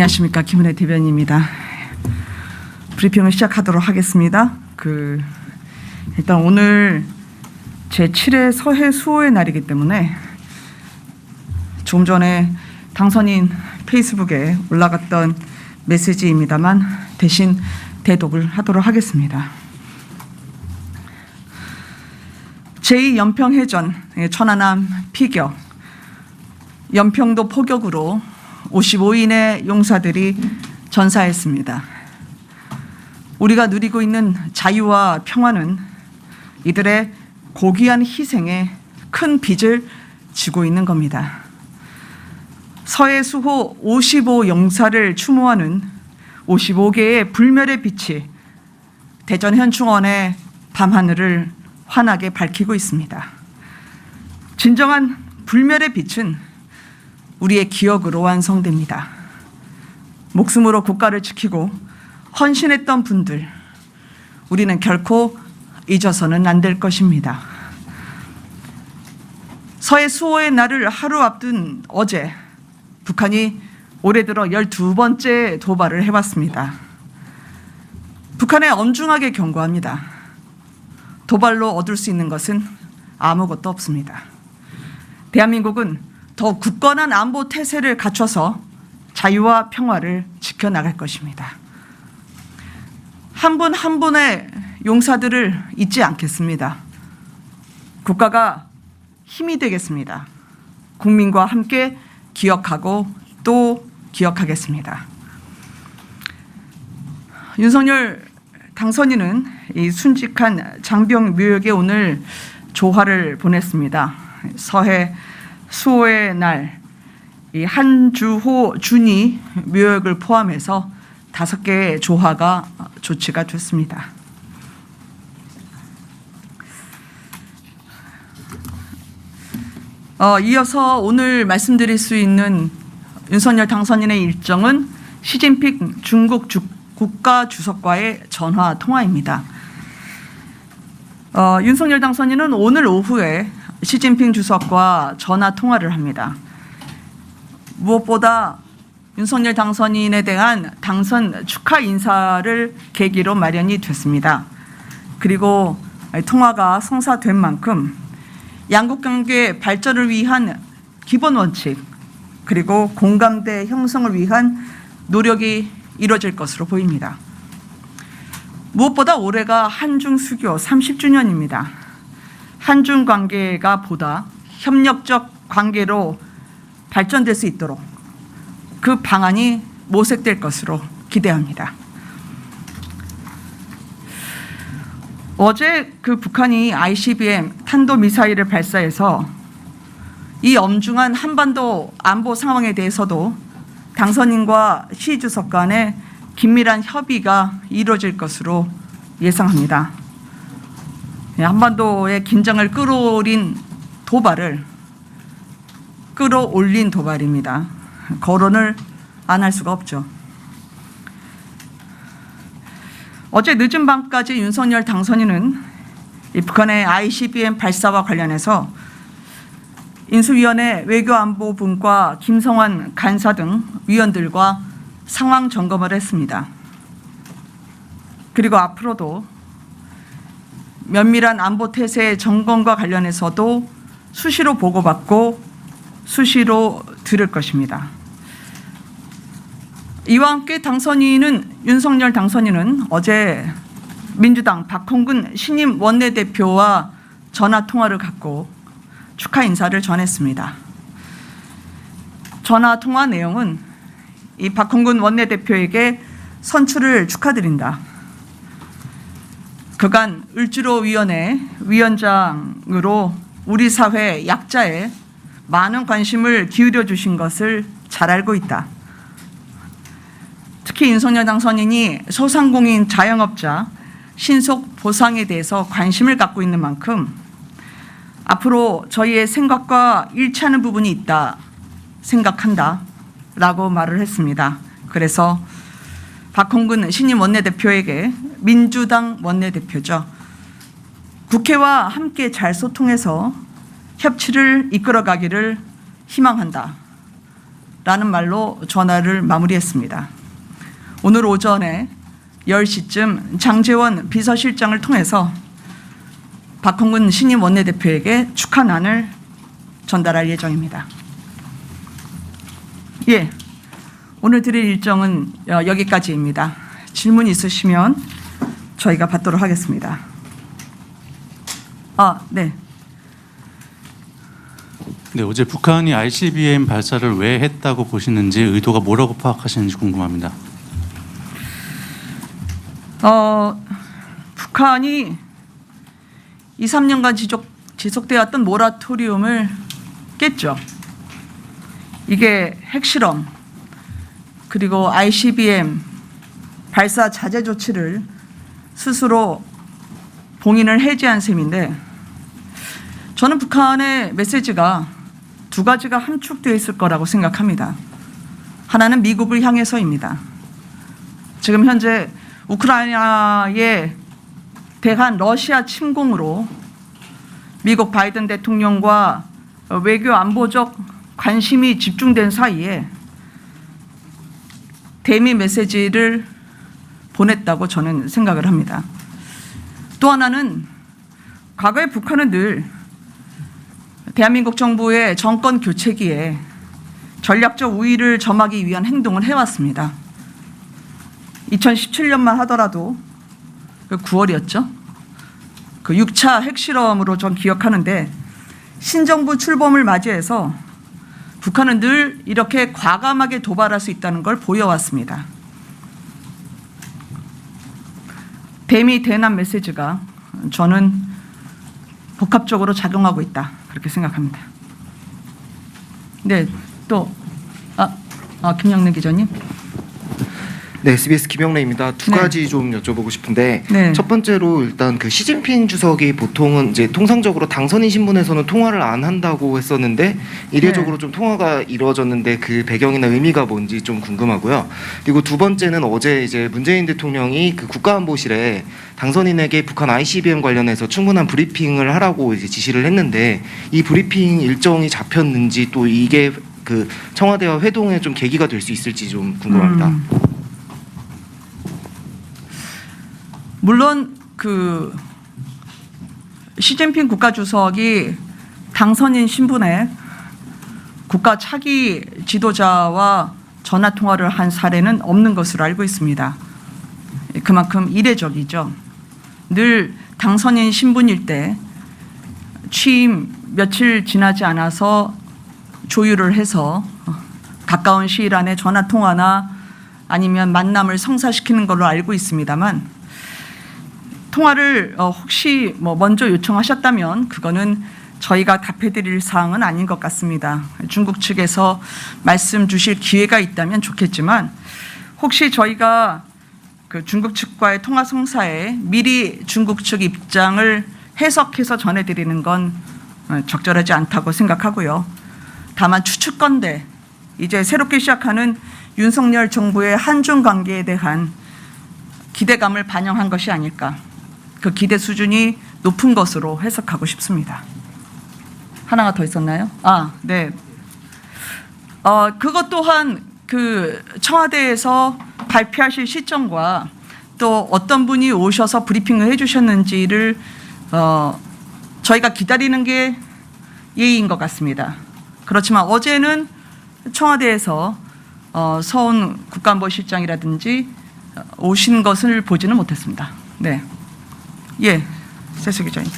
안녕하십니까 김은혜 대변인입니다. 브리핑을 시작하도록 하겠습니다. 그 일단 오늘 제 7회 서해 수호의 날이기 때문에 조금 전에 당선인 페이스북에 올라갔던 메시지입니다만 대신 대독을 하도록 하겠습니다. 제2 연평해전 천안함 피격 연평도 포격으로 55인의 용사들이 전사했습니다. 우리가 누리고 있는 자유와 평화는 이들의 고귀한 희생에 큰 빚을 지고 있는 겁니다. 서해 수호 55 용사를 추모하는 55개의 불멸의 빛이 대전 현충원의 밤하늘을 환하게 밝히고 있습니다. 진정한 불멸의 빛은 우리의 기억으로 완성됩니다. 목숨으로 국가를 지키고 헌신했던 분들, 우리는 결코 잊어서는 안 될 것입니다. 서해 수호의 날을 하루 앞둔 어제, 북한이 올해 들어 12번째 도발을 해봤습니다. 북한에 엄중하게 경고합니다. 도발로 얻을 수 있는 것은 아무것도 없습니다. 대한민국은 더 굳건한 안보 태세를 갖춰서 자유와 평화를 지켜나갈 것입니다. 한분한 분의 용사들을 잊지 않겠습니다. 국가가 힘이 되겠습니다. 국민과 함께 기억하고 또 기억하겠습니다. 윤석열 당선인은 이 순직한 장병 묘역에 오늘 조화를 보냈습니다. 서해 수호의 날, 이 한주호 준이 묘역을 포함해서 다섯 개의 조화가 조치가 됐습니다. 어, 이어서 오늘 말씀드릴 수 있는 윤석열 당선인의 일정은 시진핑 중국 주, 국가 주석과의 전화 통화입니다. 어, 윤석열 당선인은 오늘 오후에 시진핑 주석과 전화 통화를 합니다. 무엇보다 윤석열 당선인에 대한 당선 축하 인사를 계기로 마련이 됐습니다. 그리고 통화가 성사된 만큼 양국 관계 발전을 위한 기본 원칙 그리고 공감대 형성을 위한 노력이 이뤄질 것으로 보입니다. 무엇보다 올해가 한중 수교 30주년입니다. 한중 관계가 보다 협력적 관계로 발전될 수 있도록 그 방안이 모색될 것으로 기대합니다. 어제 그 북한이 ICBM 탄도 미사일을 발사해서 이 엄중한 한반도 안보 상황에 대해서도 당선인과 시 주석 간의 긴밀한 협의가 이루어질 것으로 예상합니다. 예, 한반도의 긴장을 끌어올린 도발을 끌어올린 도발입니다. 거론을 안 할 수가 없죠. 어제 늦은 밤까지 윤석열 당선인은 이 북한의 ICBM 발사와 관련해서 인수위원회 외교안보분과 김성환 간사 등 위원들과 상황 점검을 했습니다. 그리고 앞으로도 면밀한 안보 태세 점검과 관련해서도 수시로 보고받고 수시로 들을 것입니다. 이와 함께 당선인은 윤석열 당선인은 어제 민주당 박홍근 신임 원내대표와 전화 통화를 갖고 축하 인사를 전했습니다. 전화 통화 내용은 이 박홍근 원내대표에게 선출을 축하드린다. 그간 을지로위원회 위원장으로 우리 사회 약자에 많은 관심을 기울여 주신 것을 잘 알고 있다. 특히 윤석열 당선인이 소상공인 자영업자 신속 보상에 대해서 관심을 갖고 있는 만큼 앞으로 저희의 생각과 일치하는 부분이 있다 생각한다 라고 말을 했습니다. 그래서 박홍근 신임 원내대표에게 민주당 원내대표죠. 국회와 함께 잘 소통해서 협치를 이끌어가기를 희망한다. 라는 말로 전화를 마무리했습니다. 오늘 오전에 10시쯤 장재원 비서실장을 통해서 박홍근 신임 원내대표에게 축하난을 전달할 예정입니다. 예, 오늘 드릴 일정은 어, 여기까지입니다. 질문 있으시면 저희가 받도록 하겠습니다. 아, 네. 네, 어제 북한이 ICBM 발사를 왜 했다고 보시는지 의도가 뭐라고 파악하시는지 궁금합니다. 어, 북한이 2, 3년간 지속, 지속되었던 모라토리움을 깼죠. 이게 핵실험 그리고 ICBM 발사 자제 조치를 스스로 봉인을 해제한 셈인데 저는 북한의 메시지가 두 가지가 함축되어 있을 거라고 생각합니다. 하나는 미국을 향해서입니다. 지금 현재 우크라이나에 대한 러시아 침공으로 미국 바이든 대통령과 외교 안보적 관심이 집중된 사이에 대미 메시지를 보냈다고 저는 생각을 합니다. 또 하나는 과거에 북한은 늘 대한민국 정부의 정권 교체기에 전략적 우위를 점하기 위한 행동을 해왔습니다. 2017년만 하더라도 그 9월이었죠. 그 6차 핵실험으로 전 기억하는데 신정부 출범을 맞이해서 북한은 늘 이렇게 과감하게 도발할 수 있다는 걸 보여왔습니다. 대미 대남 메시지가 저는 복합적으로 작용하고 있다 그렇게 생각합니다. 네, 또 아, 아 김영래 기자님. 네, SBS 김영래입니다. 두 네. 가지 좀 여쭤보고 싶은데 네. 첫 번째로 일단 그 시진핑 주석이 보통은 이제 통상적으로 당선인 신분에서는 통화를 안 한다고 했었는데 이례적으로 네. 좀 통화가 이루어졌는데 그 배경이나 의미가 뭔지 좀 궁금하고요. 그리고 두 번째는 어제 이제 문재인 대통령이 그 국가안보실에 당선인에게 북한 ICBM 관련해서 충분한 브리핑을 하라고 이제 지시를 했는데 이 브리핑 일정이 잡혔는지 또 이게 그 청와대와 회동에 좀 계기가 될 수 있을지 좀 궁금합니다. 음. 물론 그 시진핑 국가주석이 당선인 신분에 국가 차기 지도자와 전화 통화를 한 사례는 없는 것으로 알고 있습니다. 그만큼 이례적이죠. 늘 당선인 신분일 때 취임 며칠 지나지 않아서 조율을 해서 가까운 시일 안에 전화 통화나 아니면 만남을 성사시키는 걸로 알고 있습니다만 통화를 어, 혹시 뭐 먼저 요청하셨다면 그거는 저희가 답해드릴 사항은 아닌 것 같습니다. 중국 측에서 말씀 주실 기회가 있다면 좋겠지만 혹시 저희가 그 중국 측과의 통화 성사에 미리 중국 측 입장을 해석해서 전해드리는 건 어, 적절하지 않다고 생각하고요. 다만 추측건데 이제 새롭게 시작하는 윤석열 정부의 한중 관계에 대한 기대감을 반영한 것이 아닐까. 그 기대 수준이 높은 것으로 해석하고 싶습니다. 하나가 더 있었나요? 아, 네. 어, 그것 또한 그 청와대에서 발표하실 시점과 또 어떤 분이 오셔서 브리핑을 해주셨는지를 어, 저희가 기다리는 게 예의인 것 같습니다. 그렇지만 어제는 청와대에서 어, 서훈 국가안보실장이라든지 어, 오신 것을 보지는 못했습니다. 네. 예, 세수 기자님.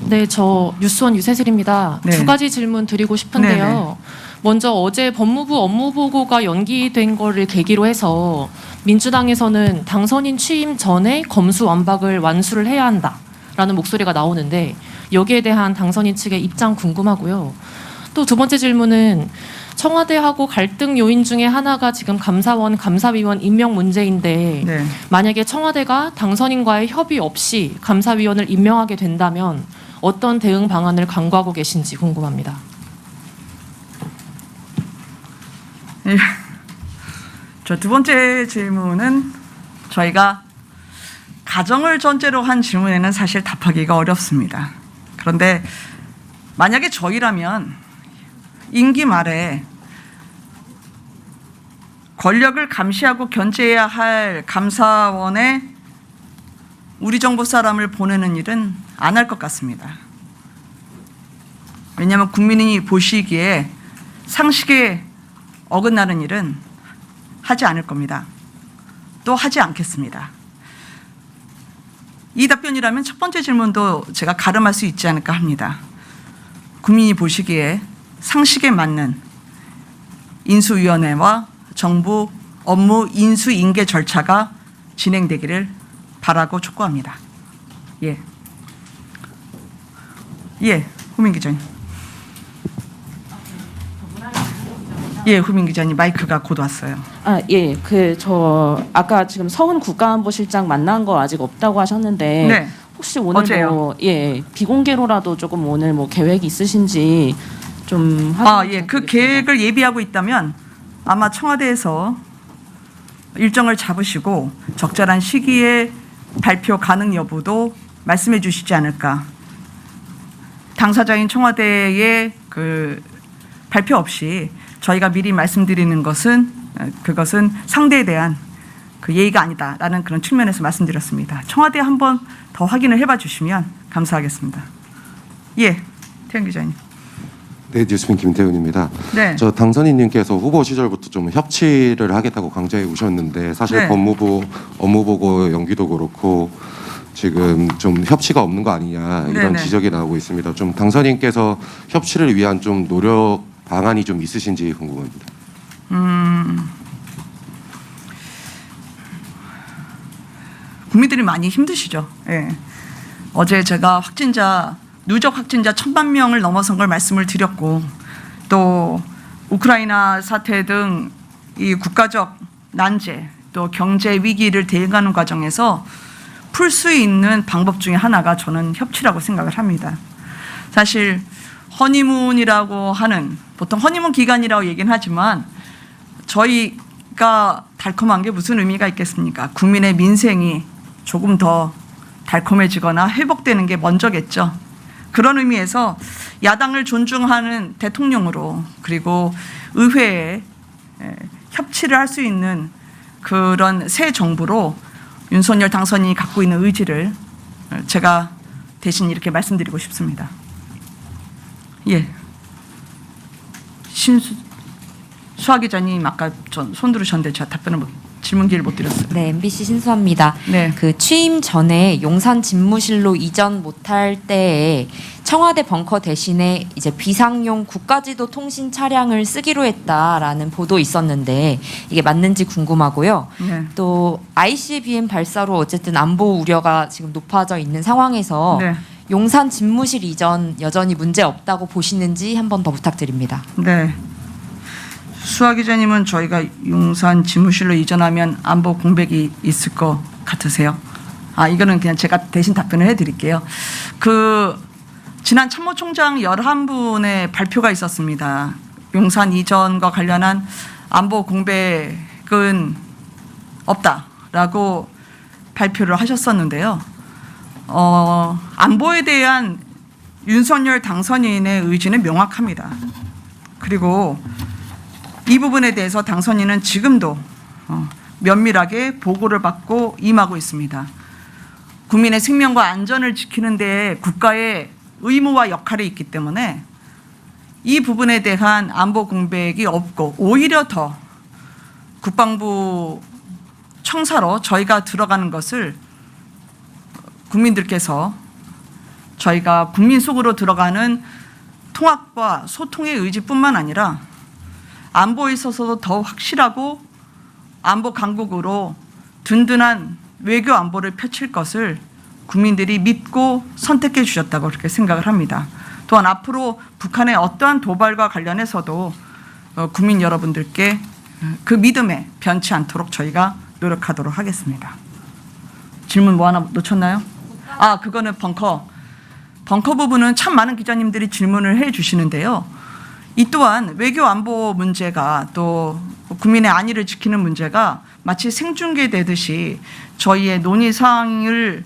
네, 저 뉴스원 유세슬입니다. 네. 두 가지 질문 드리고 싶은데요. 네네. 먼저 어제 법무부 업무 보고가 연기된 거를 계기로 해서 민주당에서는 당선인 취임 전에 검수 완박을 완수를 해야 한다라는 목소리가 나오는데 여기에 대한 당선인 측의 입장 궁금하고요. 또 두 번째 질문은 청와대하고 갈등 요인 중에 하나가 지금 감사원 감사위원 임명 문제인데 네. 만약에 청와대가 당선인과의 협의 없이 감사위원을 임명하게 된다면 어떤 대응 방안을 강구하고 계신지 궁금합니다. 저두 번째 질문은 저희가 가정을 전제로 한 질문에는 사실 답하기가 어렵습니다. 그런데 만약에 저희라면 임기 말에 권력을 감시하고 견제해야 할 감사원에 우리 정부 사람을 보내는 일은 안 할 것 같습니다. 왜냐하면 국민이 보시기에 상식에 어긋나는 일은 하지 않을 겁니다. 또 하지 않겠습니다. 이 답변이라면 첫 번째 질문도 제가 가름할 수 있지 않을까 합니다. 국민이 보시기에 상식에 맞는 인수위원회와 정부 업무 인수인계 절차가 진행되기를 바라고 촉구합니다. 예. 예, 후민 기자님. 예, 후민 기자님 마이크가 곧 왔어요. 아, 예. 그 저 아까 지금 서훈 국가안보실장 만난 거 아직 없다고 하셨는데 네. 혹시 오늘 어제요. 뭐 예, 비공개로라도 조금 오늘 뭐 계획이 있으신지 좀 아, 예. 그. 계획을 예비하고 있다면 아마 청와대에서 일정을 잡으시고 적절한 시기에 발표 가능 여부도 말씀해 주시지 않을까. 당사자인 청와대의 그 발표 없이 저희가 미리 말씀드리는 것은 어, 그것은 상대에 대한 그 예의가 아니다라는 그런 측면에서 말씀드렸습니다. 청와대 한번 더 확인을 해봐 주시면 감사하겠습니다. 예, 태영 기자님. 네, 뉴스핀 김태훈입니다. 네. 저 당선인님께서 후보 시절부터 좀 협치를 하겠다고 강조해 오셨는데 사실 네. 법무부 업무보고 연기도 그렇고 지금 좀 협치가 없는 거 아니냐 이런 네네. 지적이 나오고 있습니다. 좀 당선인께서 협치를 위한 좀 노력 방안이 좀 있으신지 궁금합니다. 국민들이 많이 힘드시죠. 예. 어제 제가 확진자 누적 확진자 천만 명을 넘어선 걸 말씀을 드렸고 또 우크라이나 사태 등 이 국가적 난제 또 경제 위기를 대응하는 과정에서 풀 수 있는 방법 중에 하나가 저는 협치라고 생각을 합니다. 사실 허니문이라고 하는 보통 허니문 기간이라고 얘기는 하지만 저희가 달콤한 게 무슨 의미가 있겠습니까? 국민의 민생이 조금 더 달콤해지거나 회복되는 게 먼저겠죠. 그런 의미에서 야당을 존중하는 대통령으로 그리고 의회에 에, 협치를 할 수 있는 그런 새 정부로 윤석열 당선인이 갖고 있는 의지를 어, 제가 대신 이렇게 말씀드리고 싶습니다. 예. 신수 수하 기자님 아까 전 손 들으셨는데 제가 답변을 못, 질문 기회를 못 드렸어요. 네, MBC 신수합니다. 네. 그 취임 전에 용산 집무실로 이전 못할 때에 청와대 벙커 대신에 이제 비상용 국가지도 통신 차량을 쓰기로 했다라는 보도 있었는데 이게 맞는지 궁금하고요. 네. 또 ICBM 발사로 어쨌든 안보 우려가 지금 높아져 있는 상황에서 네. 용산 집무실 이전 여전히 문제 없다고 보시는지 한 번 더 부탁드립니다. 네. 수하 기자님은 저희가 용산 지무실로 이전하면 안보 공백이 있을 것 같으세요? 아 이거는 그냥 제가 대신 답변을 해드릴게요. 그 지난 참모총장 11분의 발표가 있었습니다. 용산 이전과 관련한 안보 공백은 없다라고 발표를 하셨었는데요. 어, 안보에 대한 윤석열 당선인의 의지는 명확합니다. 그리고 이 부분에 대해서 당선인은 지금도 어, 면밀하게 보고를 받고 임하고 있습니다. 국민의 생명과 안전을 지키는 데 국가의 의무와 역할이 있기 때문에 이 부분에 대한 안보 공백이 없고 오히려 더 국방부 청사로 저희가 들어가는 것을 국민들께서 저희가 국민 속으로 들어가는 통합과 소통의 의지뿐만 아니라 안보에 있어서도 더 확실하고 안보 강국으로 든든한 외교 안보를 펼칠 것을 국민들이 믿고 선택해 주셨다고 그렇게 생각을 합니다. 또한 앞으로 북한의 어떠한 도발과 관련해서도 어, 국민 여러분들께 그 믿음에 변치 않도록 저희가 노력하도록 하겠습니다. 질문 뭐 하나 놓쳤나요? 아, 그거는 벙커. 벙커 부분은 참 많은 기자님들이 질문을 해 주시는데요. 이 또한 외교 안보 문제가 또 국민의 안위를 지키는 문제가 마치 생중계되듯이 저희의 논의 사항을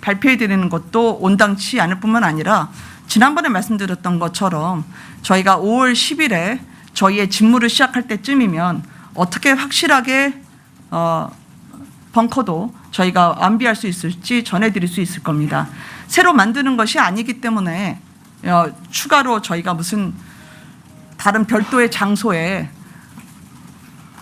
발표해 드리는 것도 온당치 않을 뿐만 아니라 지난번에 말씀드렸던 것처럼 저희가 5월 10일에 저희의 직무를 시작할 때쯤이면 어떻게 확실하게 어, 벙커도 저희가 완비할 수 있을지 전해드릴 수 있을 겁니다. 새로 만드는 것이 아니기 때문에 어, 추가로 저희가 무슨 다른 별도의 장소에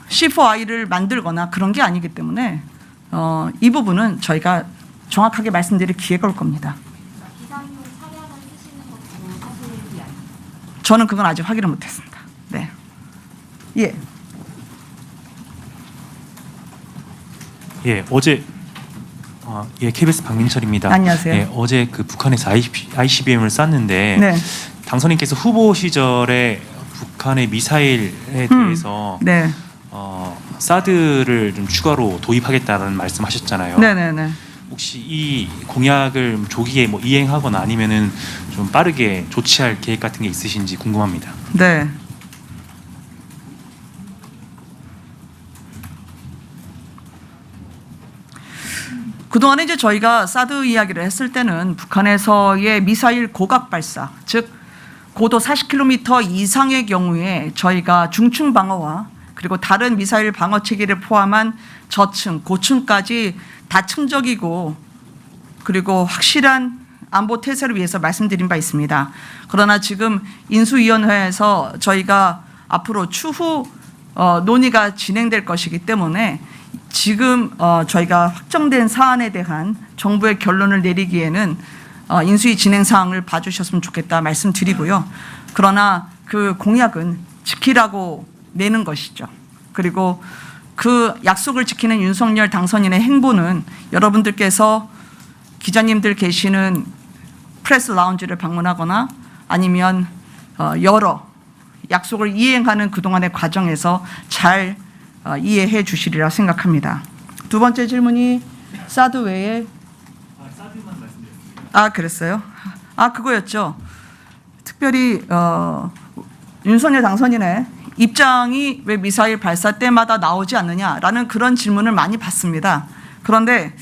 C4I를 만들거나 그런 게 아니기 때문에 어, 이 부분은 저희가 정확하게 말씀드릴 기회가 올 겁니다. 저는 그건 아직 확인을 못했습니다. 네. 예. 예, 어제 어, 예, KBS 박민철입니다. 안녕하세요. 예, 어제 그 북한에서 ICBM을 쐈는데 네. 당선인께서 후보 시절에 북한의 미사일에 음. 대해서 네. 어, 사드를 좀 추가로 도입하겠다는 말씀하셨잖아요. 네, 네, 네. 혹시 이 공약을 조기에 뭐 이행하거나 아니면은 좀 빠르게 조치할 계획 같은 게 있으신지 궁금합니다. 네. 그동안에 이제 저희가 사드 이야기를 했을 때는 북한에서의 미사일 고각 발사, 즉 고도 40km 이상의 경우에 저희가 중층 방어와 그리고 다른 미사일 방어 체계를 포함한 저층, 고층까지 다층적이고 그리고 확실한 안보 태세를 위해서 말씀드린 바 있습니다. 그러나 지금 인수위원회에서 저희가 앞으로 추후 어, 논의가 진행될 것이기 때문에 지금 어, 저희가 확정된 사안에 대한 정부의 결론을 내리기에는 어, 인수위 진행 사항을 봐주셨으면 좋겠다 말씀드리고요. 그러나 그 공약은 지키라고 내는 것이죠. 그리고 그 약속을 지키는 윤석열 당선인의 행보는 여러분들께서 기자님들 계시는 프레스 라운지를 방문하거나 아니면 어, 여러 약속을 이행하는 그동안의 과정에서 잘 어, 이해해 주시리라 생각합니다. 두 번째 질문이 사드 외에 아 그랬어요? 아 그거였죠. 특별히 어, 윤석열 당선인의 입장이 왜 미사일 발사 때마다 나오지 않느냐라는 그런 질문을 많이 받습니다. 그런데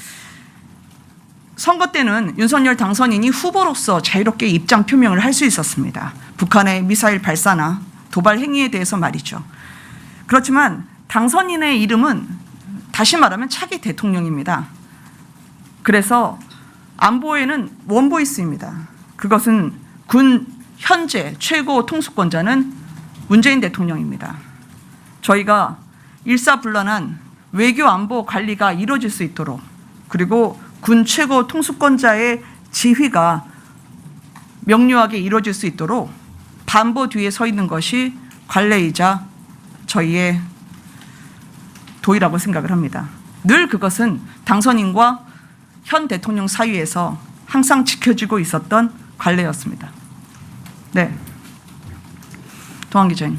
선거 때는 윤석열 당선인이 후보로서 자유롭게 입장 표명을 할 수 있었습니다. 북한의 미사일 발사나 도발 행위에 대해서 말이죠. 그렇지만 당선인의 이름은 다시 말하면 차기 대통령입니다. 그래서 안보에는 원보이스입니다. 그것은 군 현재 최고 통수권자는 문재인 대통령입니다. 저희가 일사불란한 외교 안보 관리가 이루어질 수 있도록 그리고 군 최고 통수권자의 지휘가 명료하게 이루어질 수 있도록 반보 뒤에 서 있는 것이 관례이자 저희의 도의라고 생각을 합니다. 늘 그것은 당선인과 현 대통령 사이에서 항상 지켜지고 있었던 관례였습니다. 네. 동환 기자님.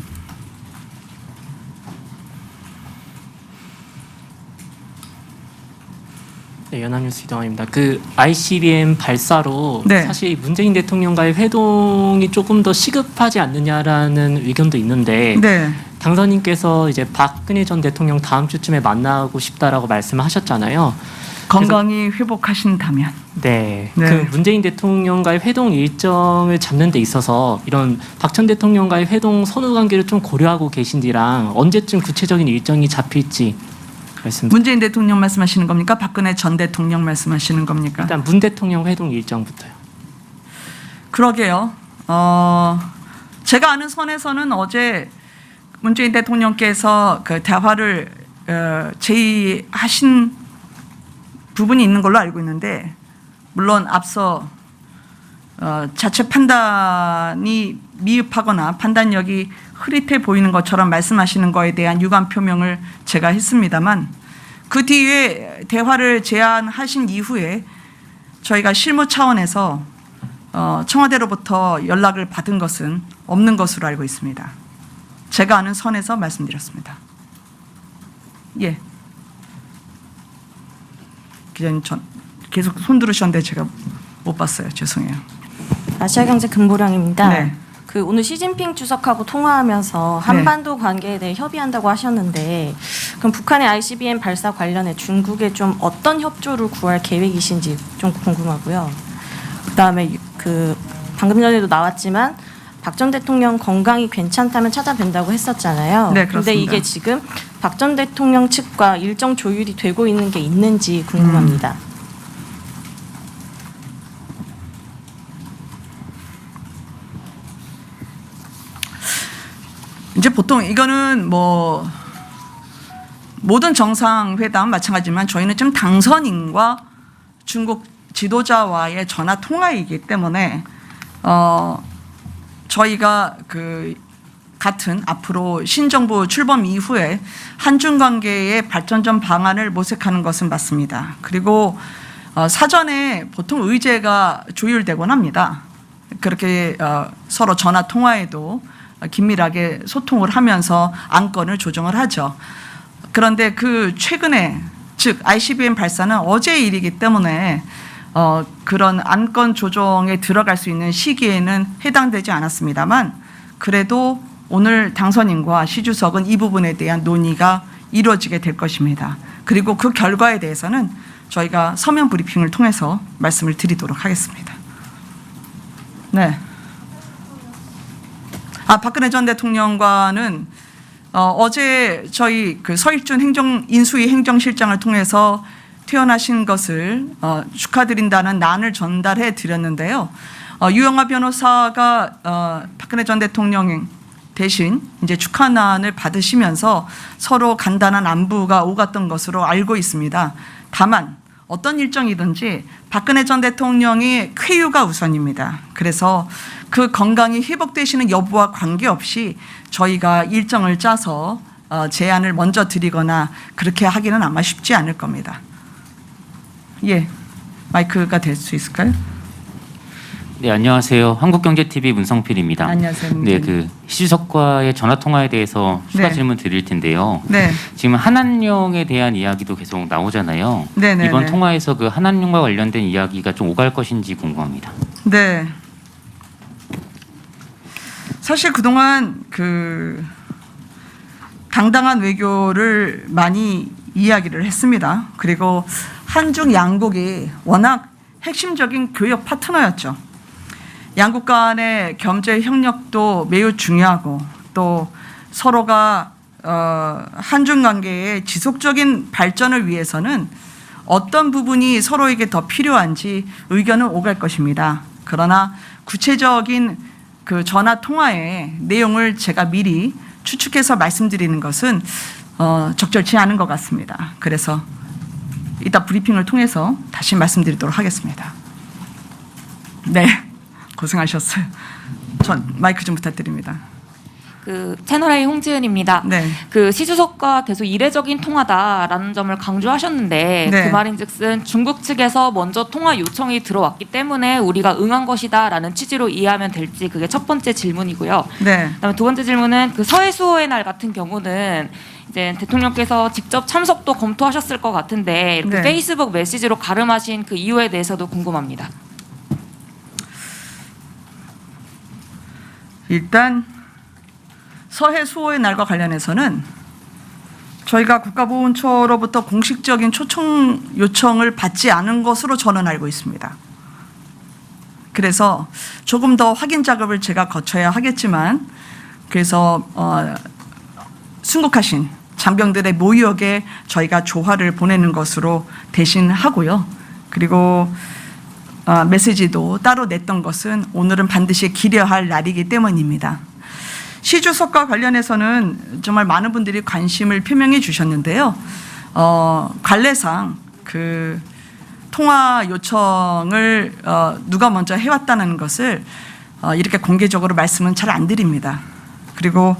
네, 연합뉴스 이동환입니다. 그 ICBM 발사로 네. 사실 문재인 대통령과의 회동이 조금 더 시급하지 않느냐라는 의견도 있는데 네. 당선인께서 이제 박근혜 전 대통령 다음 주쯤에 만나고 싶다라고 말씀하셨잖아요. 건강이 회복하신다면. 네. 네. 그 문재인 대통령과의 회동 일정을 잡는 데 있어서 이런 박 전 대통령과의 회동 선후 관계를 좀 고려하고 계신지랑 언제쯤 구체적인 일정이 잡힐지 말씀. 문재인 대통령 말씀하시는 겁니까? 박근혜 전 대통령 말씀하시는 겁니까? 일단 문 대통령 회동 일정부터요. 그러게요. 어, 제가 아는 선에서는 어제 문재인 대통령께서 그 대화를 어, 제의하신 부분이 있는 걸로 알고 있는데 물론 앞서 어, 자체 판단이 미흡하거나 판단력이 흐릿해 보이는 것처럼 말씀하시는 거에 대한 유감 표명을 제가 했습니다만 그 뒤에 대화를 제안하신 이후에 저희가 실무 차원에서 어, 청와대로부터 연락을 받은 것은 없는 것으로 알고 있습니다. 제가 아는 선에서 말씀드렸습니다. 예. 기자님 전 계속 손 들으셨는데 제가 못 봤어요. 죄송해요. 아시아경제 금보령입니다. 네. 그 오늘 시진핑 주석하고 통화하면서 한반도 관계에 대해 협의한다고 하셨는데 그럼 북한의 ICBM 발사 관련해 중국에 좀 어떤 협조를 구할 계획이신지 좀 궁금하고요. 그다음에 유- 그 방금 전에도 나왔지만 박 전 대통령 건강이 괜찮다면 찾아뵌다고 했었잖아요. 네, 그렇습니다. 이게 지금 박 전 대통령 측과 일정 조율이 되고 있는 게 있는지 궁금합니다. 이제 보통 이거는 뭐 모든 정상회담 마찬가지지만 저희는 지금 당선인과 중국 지도자와의 전화 통화이기 때문에 어 저희가 그 같은 앞으로 신정부 출범 이후에 한중 관계의 발전점 방안을 모색하는 것은 맞습니다. 그리고 어, 사전에 보통 의제가 조율되곤 합니다. 그렇게 어, 서로 전화 통화에도 긴밀하게 소통을 하면서 안건을 조정을 하죠. 그런데 그 최근에 즉 ICBM 발사는 어제의 일이기 때문에 어, 그런 안건 조정에 들어갈 수 있는 시기에는 해당되지 않았습니다만 그래도 오늘 당선인과 시 주석은 이 부분에 대한 논의가 이루어지게 될 것입니다. 그리고 그 결과에 대해서는 저희가 서면 브리핑을 통해서 말씀을 드리도록 하겠습니다. 네. 아 박근혜 전 대통령과는 어, 어제 저희 그 서익준 행정 인수위 행정실장을 통해서 퇴원하신 것을 어, 축하드린다는 난을 전달해 드렸는데요. 어, 유영아 변호사가 어, 박근혜 전 대통령 대신 이제 축하난을 받으시면서 서로 간단한 안부가 오갔던 것으로 알고 있습니다. 다만 어떤 일정이든지 박근혜 전 대통령이 쾌유가 우선입니다. 그래서 그 건강이 회복되시는 여부와 관계없이 저희가 일정을 짜서 어, 제안을 먼저 드리거나 그렇게 하기는 아마 쉽지 않을 겁니다. 예, 마이크가 될 수 있을까요? 네 안녕하세요 한국경제TV 문성필입니다. 안녕하세요. 네, 그 시주석과의 전화 통화에 대해서 추가 네. 질문 드릴 텐데요. 네, 지금 한한령에 대한 이야기도 계속 나오잖아요. 네, 네, 이번 네. 통화에서 그 한한령과 관련된 이야기가 좀 오갈 것인지 궁금합니다. 네. 사실 그동안 그 당당한 외교를 많이 이야기를 했습니다. 그리고 한중 양국이 워낙 핵심적인 교역 파트너였죠. 양국 간의 경제 협력도 매우 중요하고 또 서로가 어, 한중 관계의 지속적인 발전을 위해서는 어떤 부분이 서로에게 더 필요한지 의견은 오갈 것입니다. 그러나 구체적인 그 전화 통화의 내용을 제가 미리 추측해서 말씀드리는 것은 어, 적절치 않은 것 같습니다. 그래서 이따 브리핑을 통해서 다시 말씀드리도록 하겠습니다. 네, 고생하셨어요. 전 마이크 좀 부탁드립니다. 그 채널A 홍지은입니다. 네, 그 시주석과 계속 이례적인 통화다라는 점을 강조하셨는데 네. 그 말인즉슨 중국 측에서 먼저 통화 요청이 들어왔기 때문에 우리가 응한 것이다라는 취지로 이해하면 될지 그게 첫 번째 질문이고요. 네, 그다음에 두 번째 질문은 그 서해 수호의 날 같은 경우는 이제 대통령께서 직접 참석도 검토하셨을 것 같은데 이렇게 네. 페이스북 메시지로 가름하신 그 이유에 대해서도 궁금합니다. 일단 서해 수호의 날과 관련해서는 저희가 국가보훈처로부터 공식적인 초청 요청을 받지 않은 것으로 저는 알고 있습니다. 그래서 조금 더 확인 작업을 제가 거쳐야 하겠지만 그래서 어, 순국하신 장병들의 모욕에 저희가 조화를 보내는 것으로 대신 하고요. 그리고 어, 메시지도 따로 냈던 것은 오늘은 반드시 기려야 할 날이기 때문입니다. 시주석과 관련해서는 정말 많은 분들이 관심을 표명해 주셨는데요. 어, 관례상 그 통화 요청을 어, 누가 먼저 해왔다는 것을 어, 이렇게 공개적으로 말씀은 잘 안 드립니다. 그리고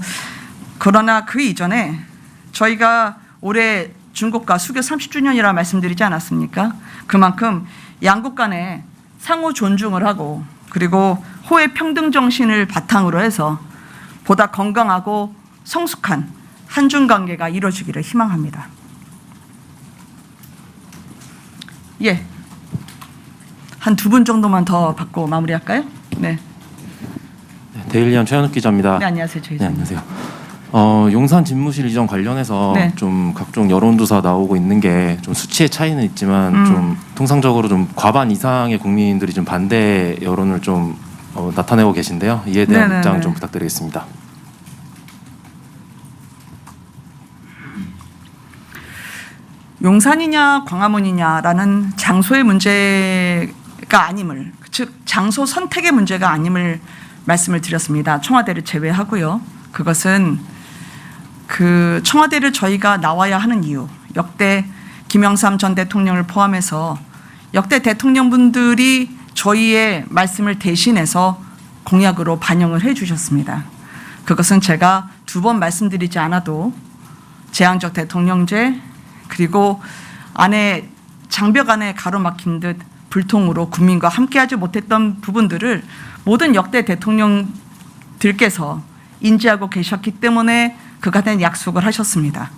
그러나 그 이전에 저희가 올해 중국과 수교 30주년이라 말씀드리지 않았습니까? 그만큼 양국 간에 상호 존중을 하고 그리고 호의 평등 정신을 바탕으로 해서 보다 건강하고 성숙한 한중 관계가 이루어지기를 희망합니다. 예. 한 두 분 정도만 더 받고 마무리할까요? 네. 데일리언 최현욱 기자입니다. 네, 안녕하세요. 저희 네, 안녕하세요. 어, 용산 집무실 이전 관련해서 네. 좀 각종 여론조사 나오고 있는 게 좀 수치의 차이는 있지만 음. 좀 통상적으로 좀 과반 이상의 국민들이 좀 반대 여론을 좀 어, 나타내고 계신데요. 이에 대한 네네네. 입장 좀 부탁드리겠습니다. 용산이냐 광화문이냐라는 장소의 문제가 아님을 즉 장소 선택의 문제가 아님을 말씀을 드렸습니다. 청와대를 제외하고요. 그것은 그 청와대를 저희가 나와야 하는 이유 역대 김영삼 전 대통령을 포함해서 역대 대통령분들이 저희의 말씀을 대신해서 공약으로 반영을 해 주셨습니다. 그것은 제가 두 번 말씀드리지 않아도 재앙적 대통령제 그리고 안에 장벽 안에 가로막힌 듯 불통으로 국민과 함께하지 못했던 부분들을 모든 역대 대통령들께서 인지하고 계셨기 때문에 그간의 약속을 하셨습니다.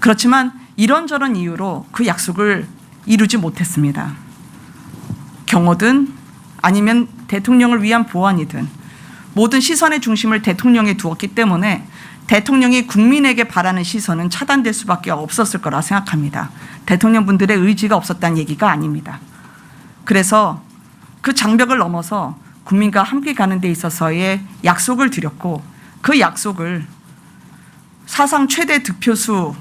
그렇지만 이런저런 이유로 그 약속을 이루지 못했습니다. 경호든 아니면 대통령을 위한 보안이든 모든 시선의 중심을 대통령에 두었기 때문에 대통령이 국민에게 바라는 시선은 차단될 수밖에 없었을 거라 생각합니다. 대통령 분들의 의지가 없었다는 얘기가 아닙니다. 그래서 그 장벽을 넘어서 국민과 함께 가는 데 있어서의 약속을 드렸고 그 약속을 사상 최대 득표수라는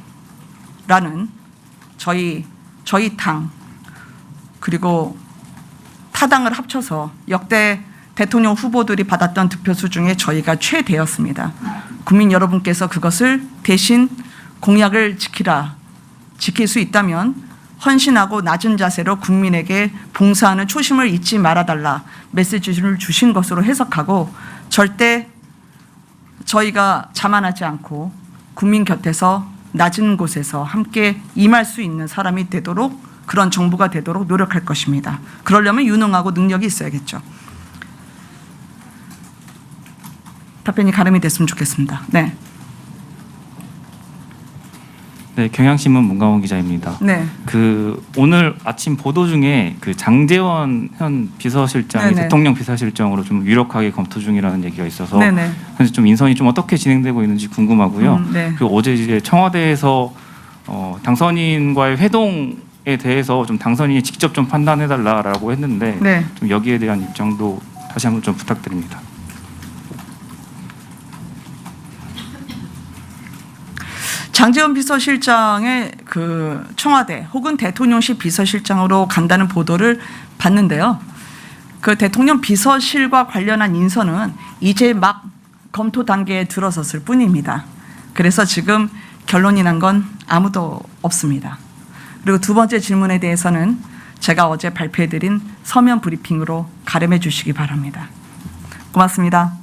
저희 저희 당 그리고 타당을 합쳐서 역대 대통령 후보들이 받았던 득표수 중에 저희가 최대였습니다. 국민 여러분께서 그것을 대신 공약을 지키라, 지킬 수 있다면 헌신하고 낮은 자세로 국민에게 봉사하는 초심을 잊지 말아달라 메시지를 주신 것으로 해석하고 절대 저희가 자만하지 않고 국민 곁에서 낮은 곳에서 함께 임할 수 있는 사람이 되도록 그런 정부가 되도록 노력할 것입니다. 그러려면 유능하고 능력이 있어야겠죠. 답변이 가름이 됐으면 좋겠습니다. 네. 네, 경향신문 문강원 기자입니다. 네. 그 오늘 아침 보도 중에 그 장재원 현 비서실장이 네네. 대통령 비서실장으로 좀 유력하게 검토 중이라는 얘기가 있어서 네네. 사실 좀 인선이 좀 어떻게 진행되고 있는지 궁금하고요. 음, 네. 그리고 어제 이제 청와대에서 어, 당선인과의 회동에 대해서 좀 당선인이 직접 좀 판단해달라라고 했는데 네. 좀 여기에 대한 입장도 다시 한번 좀 부탁드립니다. 장재원 비서실장의 그 청와대 혹은 대통령실 비서실장으로 간다는 보도를 봤는데요. 그 대통령 비서실과 관련한 인선은 이제 막 검토 단계에 들어섰을 뿐입니다. 그래서 지금 결론이 난 건 아무도 없습니다. 그리고 두 번째 질문에 대해서는 제가 어제 발표해드린 서면 브리핑으로 가름해 주시기 바랍니다. 고맙습니다.